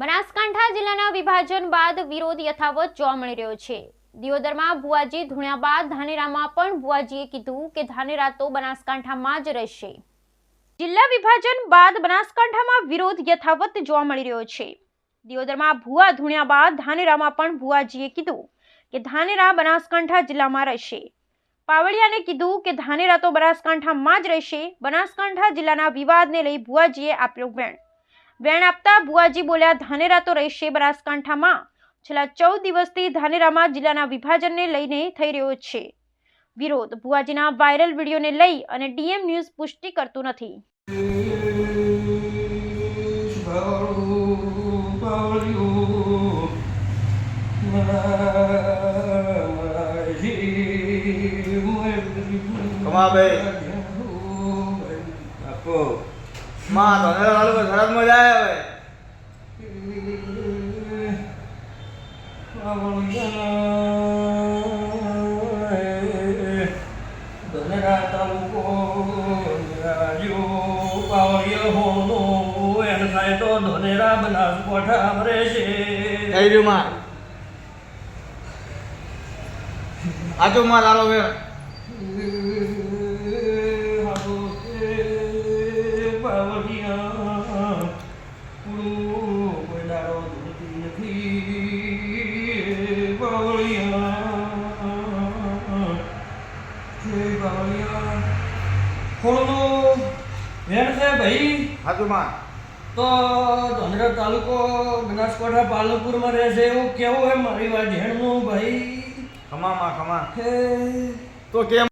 બનાસકાંઠા જિલ્લાના વિભાજન બાદ વિરોધ યથાવત જોવા મળી રહ્યો છે. દિયોદરમાં ભુવાજી ધૂણ્યા બાદ ધાનેરામાં પણ ભુવાજીએ કીધું કે ધાનેરા તો બનાસકાંઠામાં જ રહેશે. જિલ્લા વિભાજન બાદ બનાસકાંઠામાં વિરોધ યથાવત જોવા મળી રહ્યો છે. દિયોદરમાં ભુવા ધૂણ્યા બાદ ધાનેરામાં પણ ભુવાજીએ કીધું કે ધાનેરા બનાસકાંઠા જિલ્લામાં રહેશે. પાવળિયાને કીધું કે ધાનેરા તો બનાસકાંઠામાં જ રહેશે. બનાસકાંઠા જિલ્લાના વિવાદને લઈ ભુવાજીએ આપ્યો વેણ. વેણ આપતા ભુવાજી બોલ્યા, ધાનેરા તો રહેશે બનાસકાંઠામાં. છેલ્લા ચૌદ દિવસથી ધાનેરામાં જિલ્લાના વિભાજનને લઈને થઈ રહ્યો છે. વિરોધ. ભુવાજીના વાયરલ વિડીયોને લઈ અને ડીએમ ન્યૂઝ પુષ્ટિ કરતું નથી. કમાભાઈ. આપો માં તો હવે હાલો ઘરાત મજા આવે હવે થઈ રહ્યું માં આજો માં લાલો વેણ થોડું વેણ છે ભાઈ હાજુ માં તો ધોંધરા તાલુકો બનાસકાંઠા પાલનપુરમાં રહે છે એવું કેવું હે મારી વાત ઝેણનું ભાઈ? ખમામાં ખમા તો કેમ